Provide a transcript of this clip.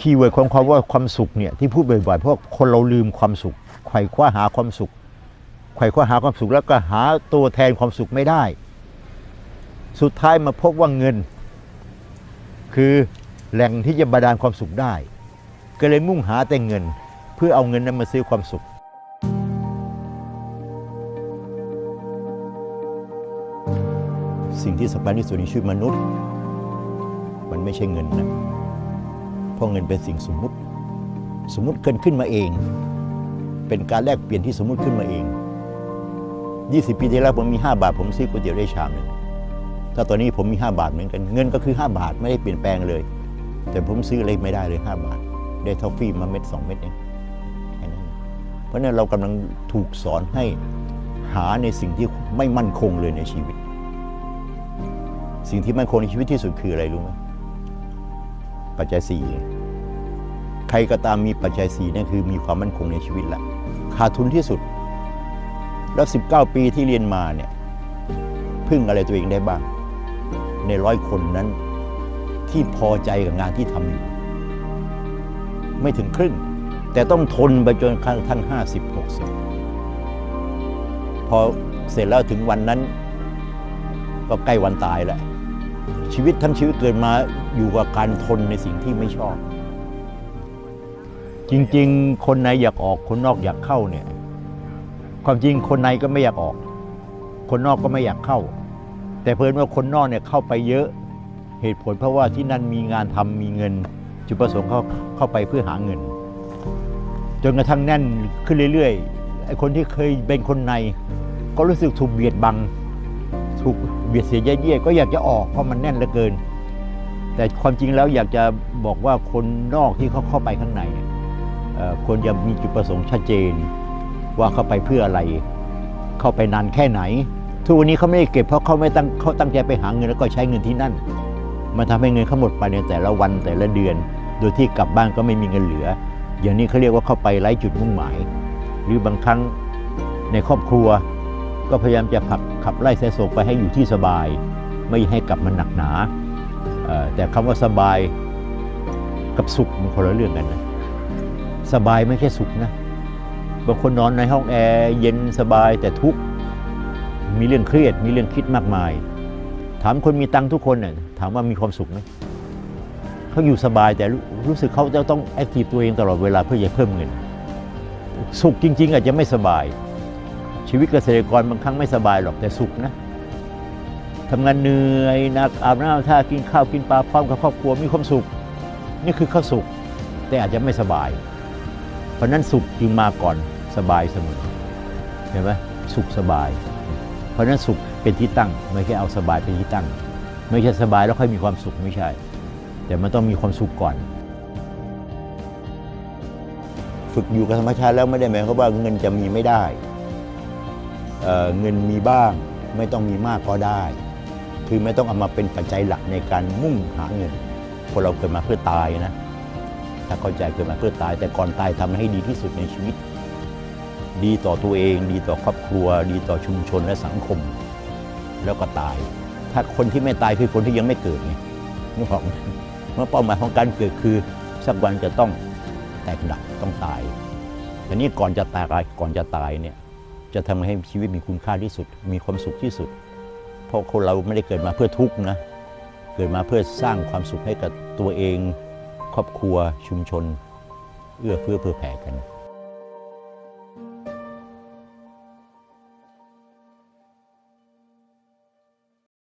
คีย์เวิร์ดของความว่าความสุขเนี่ยที่พูดบ่อยๆเพราะคนเราลืมความสุขไขว่คว้าหาความสุขไขว่คว้าหาความสุขแล้วก็หาตัวแทนความสุขไม่ได้ สุดท้ายมาพบว่าเงิน คือแหล่งที่จะบาดาลความสุขได้ ก็เลยมุ่งหาแต่เงิน เพื่อเอาเงินนั้นมาซื้อความสุขสิ่งที่สำคัญที่สุดในชีวิตมนุษย์ มันไม่ใช่เงินนะ ราะเงินเป็นสิ่งสมมุติ สมมุติเกิดขึ้นมาเอง เป็นการแลกเปลี่ยนที่สมมุติขึ้นมาเอง 20 ปีที่แล้วผมมี 5 บาท ผมซื้อก๋วยเตี๋ยวได้ชามหนึงถ้าตอนนี้ผมมี 5 บาทเหมือนกัน เงินก็คือ 5 บาทไม่ได้เปลี่ยนแปลงเลย แต่ผมซื้ออะไรไม่ได้เลย 5 บาท ได้ทอฟฟี่มาเม็ด 2 เม็ดเองแค่นั้นเพราะฉะนั้นเรากำลังถูกสอนให้หาในสิ่งที่ไม่มั่นคงเลยในชีวิต สิ่งที่มั่นคงในชีวิตที่สุดคืออะไรรู้ไหม ปัจจัยสี่ใครก็ตามมีปัจจัยสี่นั่นคือมีความมั่นคงในชีวิตละขาดทุนที่สุด แล้ว 19 ปีที่เรียนมาเนี่ยพึ่งอะไรตัวเองได้บ้าง ในร้อยคนนั้นที่พอใจกับงานที่ทำอยู่ไม่ถึงครึ่ง แต่ต้องทนไปจนกระทั่ง50 60 พอเสร็จแล้วถึงวันนั้น ก็ใกล้วันตายแล้ว ชีวิตทั้งชีวิตเกิดมาอยู่กับการทนในสิ่งที่ไม่ชอบ จริงๆ คนในอยากออกคนนอกอยากเข้าเนี่ย ความจริงคนในก็ไม่อยากออก คนนอกก็ไม่อยากเข้า แต่เพิ่นว่าคนนอกเนี่ยเข้าไปเยอะเหตุผลเพราะว่าที่นั่นมีงานทำมีเงิน จุดประสงค์เขาเข้าไปเพื่อหาเงิน จนกระทั่งแน่นขึ้นเรื่อยๆไอ้คนที่เคยเป็นคนใน ก็รู้สึกถูกเบียดบัง ถูกเบียดเสียดเยี่ยๆก็อยากจะออกเพราะมันแน่นเหลือเกิน แต่ความจริงแล้วอยากจะบอกว่าคนนอกที่เขาเข้าไปข้างในเนี่ยเอ่อควรจะมีจุดประสงค์ชัดเจน ว่าเข้าไปเพื่ออะไร เข้าไปนานแค่ไหน ทุกวันนี้เขาไม่ได้เก็บเพราะเขาไม่ตั้งเขาตั้งใจไปหาเงินแล้วก็ใช้เงินที่นั่น มันทำให้เงินเขาหมดไปในแต่ละวันแต่ละเดือน โดยที่กลับบ้านก็ไม่มีเงินเหลือ อย่างนี้เขาเรียกว่าเข้าไปไร้จุดมุ่งหมาย หรือบางครั้งในครอบครัวก็พยายามจะขับ ขับไล่เสโศกไปให้อยู่ที่สบาย ไม่ให้กลับมาหนักหนา แต่คำว่าสบายกับสุขมันคนละเรื่องกันนะสบายไม่ใช่สุขนะบางคนนอนในห้องแอร์เย็นสบายแต่ทุกข์มีเรื่องเครียด มีเรื่องคิดมากมาย ถามคนมีตังค์ทุกคนเนี่ยถามว่ามีความสุขไหมเขาอยู่สบายแต่รู้สึกเขาจะต้องแอคทีฟตัวเองตลอดเวลาเพื่อจะเพิ่มเงิน สุขจริง ๆ อาจจะไม่สบาย ชีวิตเกษตรกรบางครั้งไม่สบายหรอกแต่สุขนะทำงานเหนื่อยหนักอาบน้ำท่ากินข้าวกินปลาพร้อมกับครอบครัวมีความสุข นี่คือข้าสุข แต่อาจจะไม่สบาย เพราะนั้นสุขจึงมาก่อนสบายเสมอเห็นไหมสุขสบาย เพราะฉะนั้นสุขเป็นที่ตั้ง ไม่ใช่เอาสบายเป็นที่ตั้ง ไม่ใช่สบายแล้วค่อยมีความสุขไม่ใช่ แต่มันต้องมีความสุขก่อน ฝึกอยู่กับธรรมชาติแล้วไม่ได้หมายความว่าเงินจะมีไม่ได้ เเงินมีบ้าง ไม่ต้องมีมากก็ได้ คือไม่ต้องเอามาเป็นปัจจัยหลักในการมุ่งหาเงินคนเราเกิดมาเพื่อตายนะถ้าเข้าใจเกิดมาเพื่อตาย แต่ก่อนตายทำให้ดีที่สุดในชีวิต ดีต่อตัวเอง ดีต่อครอบครัว ดีต่อชุมชนและสังคม แล้วก็ตาย ถ้าคนที่ไม่ตายคือคนที่ยังไม่เกิดไงนึกออกไหมเพราะเป้าหมายของการเกิดคือสักวันจะต้องแตกดับต้องตายแต่นี่ก่อนจะตายก่อนจะตายเนี่ย จะทำให้ชีวิตมีคุณค่าที่สุด มีความสุขที่สุด เพราะคนเราไม่ได้เกิดมาเพื่อทุกข์นะ เกิดมาเพื่อสร้างความสุขให้กับตัวเอง ครอบครัวชุมชน เอื้อเฟื้อเผื่อแผ่กัน